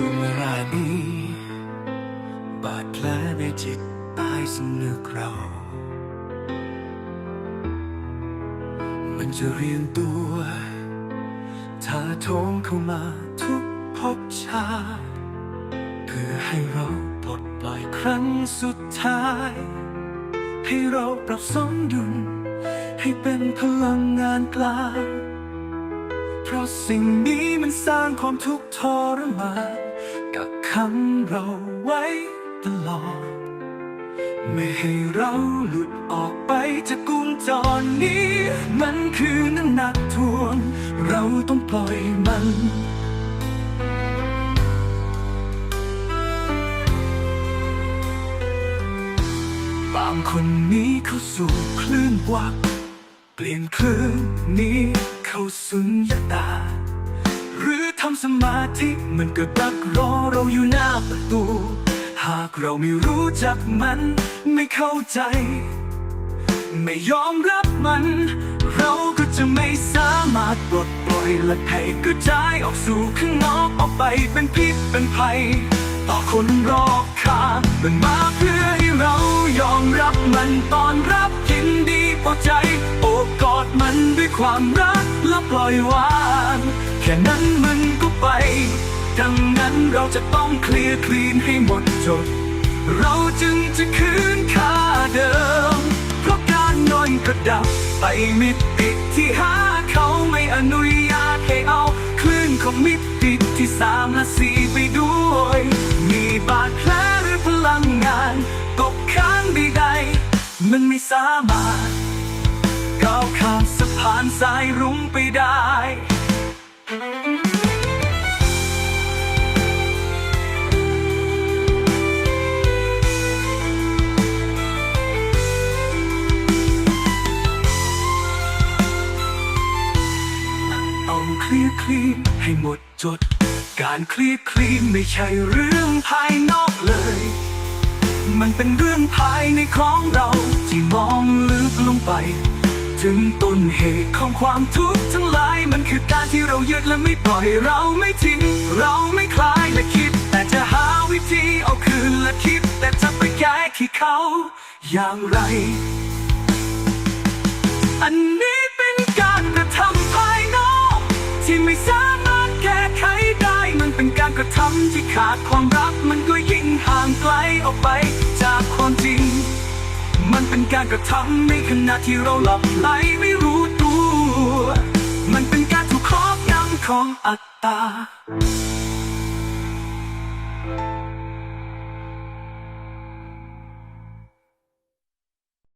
ช่วงเวลานี้ บาดแผลในจิตใต้สนึกเรา มันจะเรียงตัวถ้าโถมเข้ามาทุกภพชา เพื่อให้เราปลดปล่อยครั้งสุดท้าย ให้เราปรับสมดุล ให้เป็นพลังงานกลางเพราะสิ่งนี้มันสร้างความทุกข์ทรมาน กักขังเราไว้ตลอด ไม่ให้เราหลุดออกไปจากกุญจรนี้ มันคือน้ำหนักทวง เราต้องปล่อยมันบางคนนี้เข้าสู่คลื่นวัก เปลี่ยนคลื่นนี้เข้าสุญญตา ทำสมาธิมันก็ดักรอเราอยู่หน้าประตู หากเราไม่รู้จักมันไม่เข้าใจ ไม่ยอมรับมัน เราก็จะไม่สามารถปลดปล่อยและให้กระจายออกสู่ข้างนอกออกไปเป็นพิษเป็นภัย ต่อคนรอบข้างมันมาเพื่อให้เรายอมรับมันตอนรับยินดีพอใจ โอบกอดมันด้วยความรักและปล่อยวาง ค่นั้นมันก็ไป ดังนั้นเราจะต้องเคลียร์คลีนให้หมดจด เราจึงจะคืนค่าเดิม เพราะการนอนกระดับไปมิติที่หาเขาไม่อนุญาตให้เอาคลื่นของมิติที่สามและสี่ไปด้วย มีบาดแผลหรือพลังงานตกค้างใดๆมันไม่สามารถก้าวข้ามสะพานสายรุ้งไปได้ ลียคลีนให้หมดจด การเคลียคลีนไม่ใช่เรื่องภายนอกเลย มันเป็นเรื่องภายในของเราที่มองลึกลงไป ถึงต้นเหตุของความทุกข์ทั้งหลาย มันคือการที่เรายึดและไม่ปล่อยเราไม่ทิ้ง เราไม่คลายและคิด แต่จะหาวิธีเอาคืนและคิด แต่จะไปแก้ที่เขา อย่างไร อันนี้ ที่ไม่สามารถแก้ไขได้ มันเป็นการกระทำที่ขาดความรัก มันก็ยิ่งห่างไกลออกไปจากความจริง มันเป็นการกระทำในขณะที่เราหลับไหลไม่รู้ตัว มันเป็นการถูกครอบงำของอัตตา